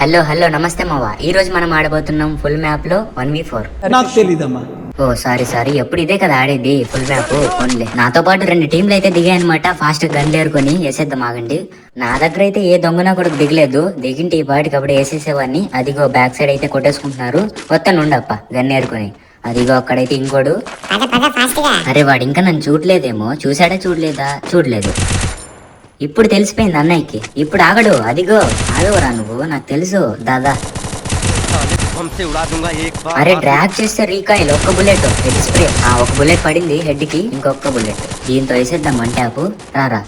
Hello hello నమస్తే మావా. ఈ రోజు మనం ఆడబోతున్నాం ఫుల్ మ్యాప్లో వన్ వి ఫోర్ నాకు తెలీదమ్మా. ఓ సారీ సారీ ఎప్పుడు ఇదే కదా ఆడేది ఫుల్ మ్యాప్ ఓన్లీ నాతో పాటు రెండు టీంలు అయితే దిగాయనమాట ఫాస్ట్ గన్లు ఏరుకొని వేసేద్దాం ఆగండి. నా దగ్గర అయితే ఏ దొంగన కూడా దిగలేదు. దిగింటి ఈ పాటికి అప్పుడు వేసేసేవాడిని. అదిగో బ్యాక్ సైడ్ అయితే కొట్టేసుకుంటున్నారు. వస్తాను ఉండప్ప గన్ ఏరుకొని. అదిగో అక్కడైతే ఇంకోడు. అరే వాడు ఇంకా నన్ను చూడలేదేమో. చూసాడా చూడలేదా? చూడలేదు. ఇప్పుడు తెలిసిపోయింది అన్నయ్యకి. ఇప్పుడు ఆగడు అదిగో ఆగవరా నువ్వు నాకు తెలుసు దాదా. అరే డ్రాగ్ చేస్తే రీకాయిల్ ఒక్క బుల్లెట్. హెడ్ స్ప్రే ఆ ఒక బుల్లెట్ పడింది హెడ్కి ఇంకొక బుల్లెట్. దీంతో వేసేద్దాం మంటాకు రారా.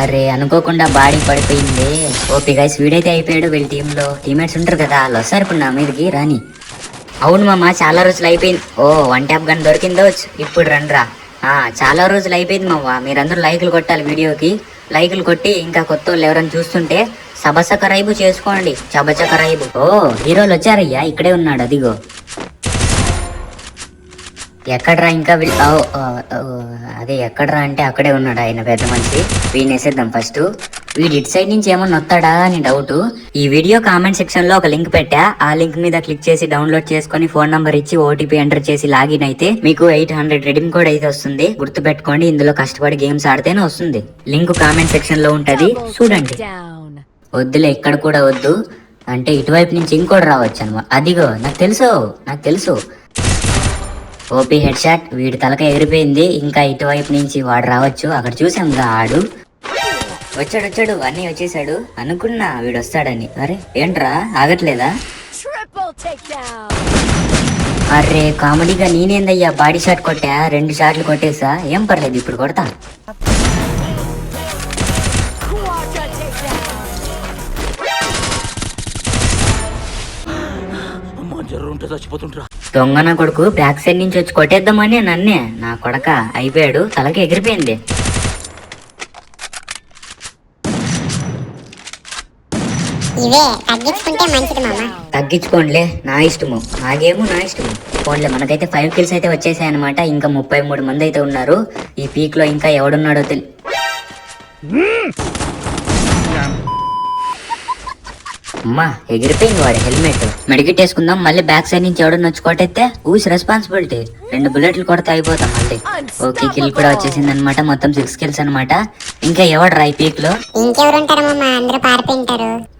అరే అనుకోకుండా బాడీ పడిపోయింది. ఓపీ గైస్ వీడైతే అయిపోయాడు వీళ్ళ టీమ్లో టీమేట్స్ ఉంటారు కదా వాళ్ళు వస్తారు ఇప్పుడు నా మీదకి రాని. అవును మామ చాలా రోజులు అయిపోయింది. ఓ వన్ ట్యాప్ గన్ దొరికిందో? ఇప్పుడు రండి రా చాలా రోజులు అయిపోయింది మామ. మీరందరూ లైకులు కొట్టాలి వీడియోకి. లైకులు కొట్టి ఇంకా కొత్త వాళ్ళు ఎవరైనా చూస్తుంటే సబసకరైబు చేసుకోండి. చబచక ఓ హీరోలు వచ్చారయ్యా. ఇక్కడే ఉన్నాడు అదిగో. ఎక్కడ్రా ఇంకా అదే ఎక్కడ్రా అంటే అక్కడే ఉన్నాడు ఆయన పెద్ద మనిషి. వీడిని వేసేద్దాం ఫస్ట్. వీడు ఇటు సైడ్ నుంచి ఏమన్నా వస్తాడా అని డౌట్ ఈ వీడియో కామెంట్ సెక్షన్లో ఒక లింక్ పెట్టా. ఆ లింక్ మీద క్లిక్ చేసి డౌన్లోడ్ చేసుకొని ఫోన్ నంబర్ ఇచ్చి ఓటీపీ ఎంటర్ చేసి లాగిన్ అయితే మీకు ఎయిట్ హండ్రెడ్ రెడీమ్ కోడ్ అయితే వస్తుంది. గుర్తు పెట్టుకోండి ఇందులో కష్టపడి గేమ్స్ ఆడితేనే వస్తుంది. లింక్ కామెంట్ సెక్షన్లో ఉంటది. చూడండి. వద్దులే ఇక్కడ కూడా వద్దు. అంటే ఇటువైపు నుంచి ఇంకోటి రావచ్చు అనమాట అదిగో నాకు తెలుసు నాకు తెలుసు. ఓపీ హెడ్ షాట్ వీడి తలక ఎగిరిపోయింది. ఇంకా ఇటువైపు నుంచి వాడు రావచ్చు. అక్కడ చూసాం ఆడు. వచ్చాడు వచ్చాడు అన్నీ వచ్చేసాడు. అనుకున్నా వీడు వస్తాడని అరే ఏంట్రా ఆగట్లేదా. అరే కామెడీగా నేనేందయ్యా? బాడీ షాట్ కొట్టా? రెండు షాట్లు కొట్టేసా? ఏం పర్లేదు ఇప్పుడు కొడతా. దొంగన కొడుకు బ్యాక్ సైడ్ నుంచి వచ్చి కొట్టేద్దామని నన్నే. నా కొడక అయిపోయాడు తలకి ఎగిరిపోయింది. ఇవే తగ్గించుకుంటే మంచిది మామ. తగ్గించుకోండిలే నా ఇష్టము. నాగేమో నా ఇష్టము. పోన్లే మనకైతే ఫైవ్ కిల్స్ అయితే వచ్చేసాయి అనమాట ఇంకా ముప్పై మూడు మంది అయితే ఉన్నారు. ఈ పీక్లో ఇంకా ఎవడున్నాడో తెలి అమ్మా ఎగిరిపోయింది వాడి హెల్మెట్. మెడికెట్ వేసుకుందాం మళ్ళీ బ్యాక్ సైడ్ నుంచి ఎవడన్నా వచ్చి కొట్టేస్తే ఊసి రెస్పాన్సిబిలిటీ రెండు బుల్లెట్లు కొడితే అయిపోతాం మళ్ళీ. ఓకే కిల్ కూడా వచ్చేసింది అనమాట మొత్తం సిక్స్ కిల్స్ అనమాట. ఇంకా ఎవడు ఈ పీక్లో?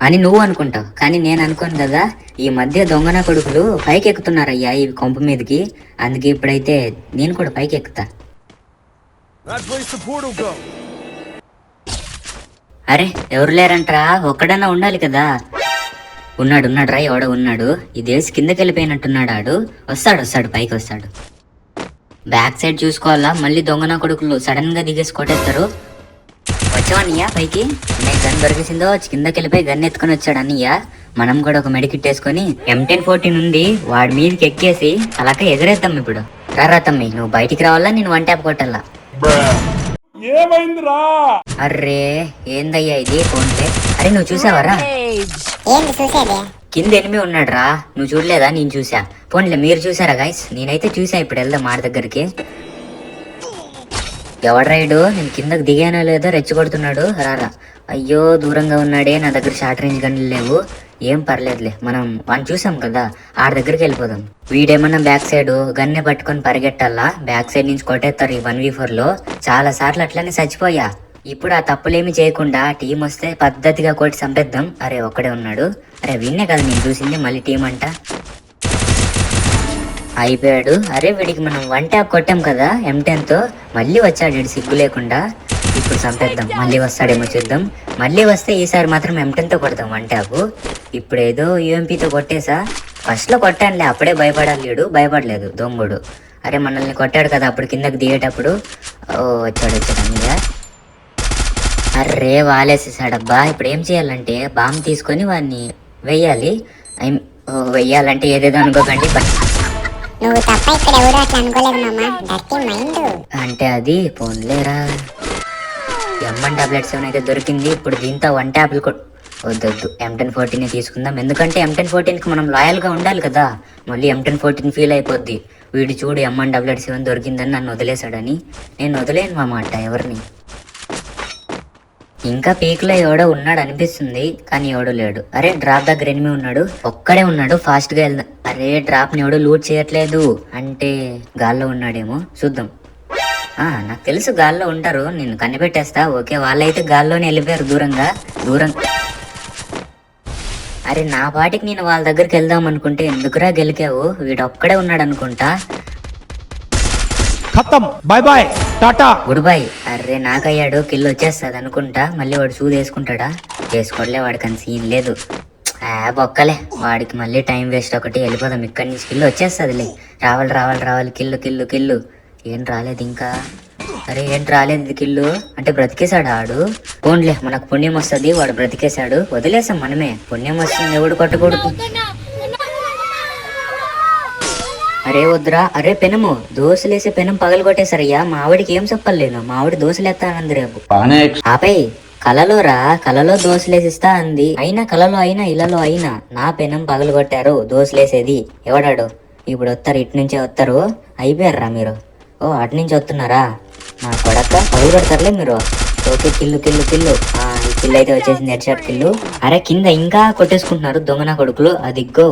అని నువ్వు అనుకుంటావు కానీ నేను అనుకోను కదా. ఈ మధ్య దొంగన కొడుకులు పైకి ఎక్కుతున్నారయ్యా ఈ కొంప మీదకి. అందుకే ఇప్పుడైతే నేను కూడా పైకి ఎక్కుతా అరే ఎవరు లేరంట్రా? ఒక్కడన్నా ఉండాలి కదా. ఉన్నాడు ఉన్నాడు రా ఎవడో ఉన్నాడు. ఇదేసి కిందకి వెళ్ళిపోయినట్టున్నాడు ఆడు. వస్తాడు వస్తాడు పైకి వస్తాడు. బ్యాక్ సైడ్ చూసుకోవాలా? మళ్ళీ దొంగన కొడుకులు సడన్గా దిగేసి కొట్టేస్తారు. వచ్చావన్నయ్య పైకి? నేను గన్ దొరికేసిందో? కిందకి వెళ్ళిపోయి గన్ ఎత్తుకొని వచ్చాడు అన్నయ్య. మనం కూడా ఒక మెడికిట్ వేసుకొని ఎం టెన్ ఫోర్టీన్ ఉంది వాడి మీదకి ఎక్కేసి అలాగే ఎగరేద్దాం ఇప్పుడు. రారా తమ్మి నువ్వు బయటికి రావాలా? నేను వన్ ట్యాప్ కొట్టాలా? అర్రే ఏందయ్యా ఇది? ఫోన్లే అరే నువ్వు చూసావరా. ఏంది చూసేది? కింద ఎనిమి ఉన్నాడు రా నువ్వు చూడలేదా? నేను చూసా పోన్లే మీరు చూసారా గాయస్ నేనైతే చూసా ఇప్పుడు వెళ్దాం మాడి దగ్గరికి. ఎవడు రైడు నేను కిందకి దిగానో లేదో రెచ్చగొడుతున్నాడు. రారా. అయ్యో దూరంగా ఉన్నాడే. నా దగ్గర షార్ట్ రేంజ్ గన్లు లేవు. ఏం పర్లేదులే. మనం వాడిని చూసాం కదా. ఆడ దగ్గరికి వెళ్ళిపోదాం. వీడేమన్నా బ్యాక్ సైడ్ గన్నే పట్టుకొని పరిగెట్టాలా? బ్యాక్ సైడ్ నుంచి కొట్టేస్తారు ఈ వన్ వీ ఫోర్లో చాలా సార్లు అట్లనే చచ్చిపోయా. ఇప్పుడు ఆ తప్పులేమి చేయకుండా టీం వస్తే పద్ధతిగా కొట్టి చంపేద్దాం. అరే ఒక్కడే ఉన్నాడు. అరే విన్నే కదా నేను చూసింది మళ్ళీ టీం అంట. అయిపోయాడు. అరే వీడికి మనం వన్ ట్యాప్ కొట్టాం కదా ఎం మళ్ళీ వచ్చాడు వీడు సిగ్గు లేకుండా. ఇప్పుడు చంపేద్దాం. మళ్ళీ వస్తాడేమో చూద్దాం. మళ్ళీ వస్తే ఈసారి మాత్రం ఎంటెన్తో కొడదాం వన్ ట్యాప్ ఇప్పుడు ఏదో యూఎంపీతో కొట్టేసా. ఫస్ట్లో కొట్టానులే అప్పుడే భయపడాలి భయపడలేదు దొంగడు. అరే మనల్ని కొట్టాడు కదా అప్పుడు కిందకి దిగేటప్పుడు. ఓ వచ్చాడు వచ్చాడు అన్నయ్య. అర్రే వాలేసేసాడబ్బా. ఇప్పుడు ఏం చేయాలంటే బాంబు తీసుకొని వాడిని వెయ్యాలి. వెయ్యాలంటే ఏదేదో అనుకోకండి బట్ నువ్వు తప్ప ఇక్కడ ఎవరు అట్లా అనుకోలేదు మామ. Dirty mind. అంటే అది పోన్లేరా. ఎంఎన్ టాబ్లెట్ సెవెన్ అయితే దొరికింది ఇప్పుడు దీంతో వన్ ట్యాబ్లు వద్దొద్దు. ఎం టెన్ ఫోర్టీన్ తీసుకుందాం. ఎందుకంటే ఎం టెన్ ఫోర్టీన్కి మనం లాయల్గా ఉండాలి కదా. మళ్ళీ ఎం టెన్ ఫోర్టీన్ ఫీల్ అయిపోద్ది. వీడు చూడు ఎంఎన్ టాబ్లెట్ సెవెన్ దొరికిందని నన్ను వదిలేశాడని. నేను వదిలేను మా మాట ఎవరిని. ఇంకా పీక్లో ఎవడో ఉన్నాడు అనిపిస్తుంది కానీ ఎవడో లేడు. అరే డ్రాప్ దగ్గర ఎనిమి ఉన్నాడు. ఒక్కడే ఉన్నాడు. ఫాస్ట్గా వెళ్దాం అరే డ్రాప్ని ఎవడో లూట్ చేయట్లేదు. అంటే గాల్లో ఉన్నాడేమో. చూద్దాం. ఆ నాకు తెలుసు గాల్లో ఉంటారు. నేను కనిపెట్టేస్తా. ఓకే వాళ్ళైతే గాల్లోనే వెళ్ళిపోయారు దూరంగా. దూరం. అరే నా పాటికి నేను వాళ్ళ దగ్గరికి వెళ్దాం అనుకుంటే ఎందుకురా గెలికావు? వీడు ఒక్కడే ఉన్నాడు అనుకుంటా ఖతం. బాయ్ బాయ్ టాటా గుడ్ బాయ్ అరే నాకయ్యాడు కిల్ వచ్చేస్తుంది అనుకుంటా. మళ్ళీ వాడు సూది వేసుకుంటాడా? వేసుకోవట్లే వాడికి అంత సీన్ లేదు. ఆ బొక్కలే. వాడికి మళ్ళీ టైం వేస్ట్ ఒకటి. వెళ్ళిపోదాం. ఇక్కడి నుంచి కిల్లు వచ్చేస్తుందిలే. రావాలి రావాలి రావాలి. కిల్లు కిల్లు కిల్లు ఏం రాలేదు ఇంకా. అరే ఏం రాలేదు కిల్లు? అంటే బ్రతికేశాడు ఆడు? పోన్లే మనకు పుణ్యం వస్తుంది. వాడు బ్రతికేశాడు. వదిలేసాం మనమే. పుణ్యం వస్తుంది ఎవడు కొట్టకూడదు. అరే వద్దురా అరే పెనము దోశలేసే పెనం పగలు కొట్టేసరయ్యా మా ఆవిడికి ఏం చెప్పలేను. మా ఆవిడ దోశలేస్తానంది రేపు. ఆపై కలలో రా కలలో దోశలేసిస్తా అంది. అయినా కలలో అయినా ఇళ్ళలో అయినా నా పెనం పగలు కొట్టారు దోశలేసేది. ఎవడాడు? ఇప్పుడు వస్తారు ఇటు నుంచే వస్తారు. అయిపోయారా మీరు? ఓ అటు నుంచి వస్తున్నారా? నా కొడక పగలు కొడతారులే మీరు. Okay kill kill kill. ఆ, ఈ కిల్లు అయితే వచ్చేసింది హెడ్ షాట్ కిల్లు. అరే కింద ఇంకా కొట్టేసుకుంటున్నారు దొంగన కొడుకులు. అదిగో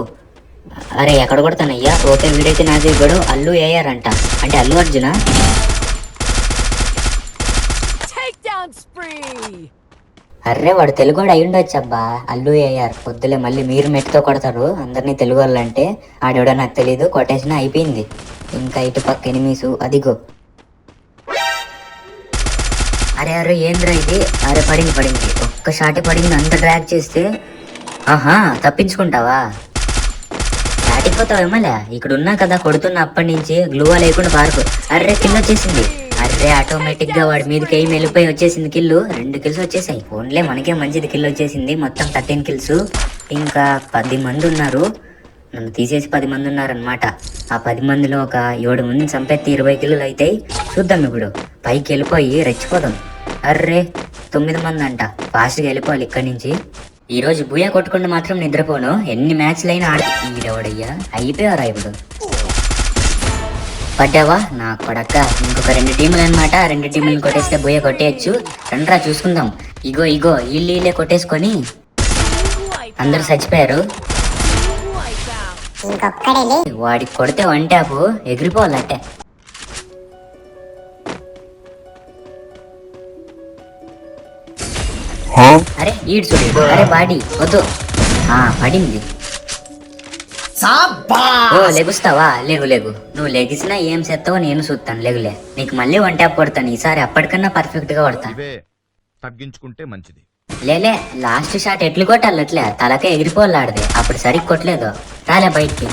అరే ఎక్కడ కొడతానయ్యా? ఓకే వీడైతే నా దిగుడు అల్లు వేయారంట అంటే అల్లు అర్జున. అర్రే వాడు తెలుగు వాడు అయ్యుండొచ్చు అబ్బా అల్లు ఏఆర్. పొద్దులే మళ్ళీ మీరు మెట్టుతో కొడతారు. అందరినీ తెలుగు వాళ్ళు అంటే ఆడెవడో నాకు తెలియదు కొట్టేసిన అయిపోయింది. ఇంకా ఇటు పక్క ఎనిమీసు. అదిగో. అరే అరే ఏంద్రా ఇది? అరే పడింది పడింది. ఒక్క షాటే పడింది. అంత డ్రాగ్ చేస్తే? ఆహా తప్పించుకుంటావా? దాటిపోతావేమోలే ఇక్కడ ఉన్నా కదా కొడుతున్న అప్పటి నుంచి గ్లూవా లేకుండా పార్కు. అర్రే కిల్ వచ్చేసింది. అర్రే ఆటోమేటిక్గా వాడి మీదకి ఏం వెళ్ళిపోయి వచ్చేసింది కిల్లు? రెండు కిల్స్ వచ్చేసాయి. ఓన్లే మనకే మంచిది కిల్ వచ్చేసింది. మొత్తం థర్టీన్ కిల్స్ ఇంకా పది మంది ఉన్నారు. నన్ను తీసేసి పది మంది ఉన్నారనమాట ఆ పది మందిలో ఒక ఏడు మందిని చంపేస్తే ఇరవై కిలోలు అవుతాయి చూద్దాం ఇప్పుడు. పైకి వెళ్ళిపోయి రెచ్చిపోదాం. అర్రే తొమ్మిది మంది అంట. ఫాస్ట్గా వెళ్ళిపోవాలి ఇక్కడి నుంచి. ఈ రోజు బుయ్య కొట్టుకుంటూ మాత్రం నిద్రపోను. ఎన్ని మ్యాచ్లు అయినా ఆడి ఈడెవడయ్యా? అయిపోయారా ఇప్పుడు? పడ్డావా? నా కొడక. ఇంకొక రెండు టీములు అనమాట రెండు టీములను కొట్టేస్తే బుయ్య కొట్టేయచ్చు. రండ్రా చూసుకుందాం. ఇగో ఇగో వీళ్ళు వీళ్ళే కొట్టేసుకొని అందరు చచ్చిపోయారు. వాడికి కొడితే వన్ ట్యాప్ ఎగిరిపోవాలంటే. అరే ఈడు చూడు అరే బాడీ వద్దు. ఆ పడింది. ఓ లెగుస్తావా? లేగు లేగు. నువ్వు లెగిసినా ఏం చేస్తావో నేను చూస్తాను. లేగులే. నీకు మళ్ళీ వన్ ట్యాప్ కొడతాను. ఈసారి అప్పటికన్నా పర్ఫెక్ట్గా కొడతాను. తగ్గించుకుంటే మంచిది. లేలే లాస్ట్ షాట్ ఎట్లు కొట్టాలి అట్లే. తలకే ఎగిరిపోలాడదే. అప్పుడు సరిగ్గా కొట్టలేదు. రాలే బయటికి.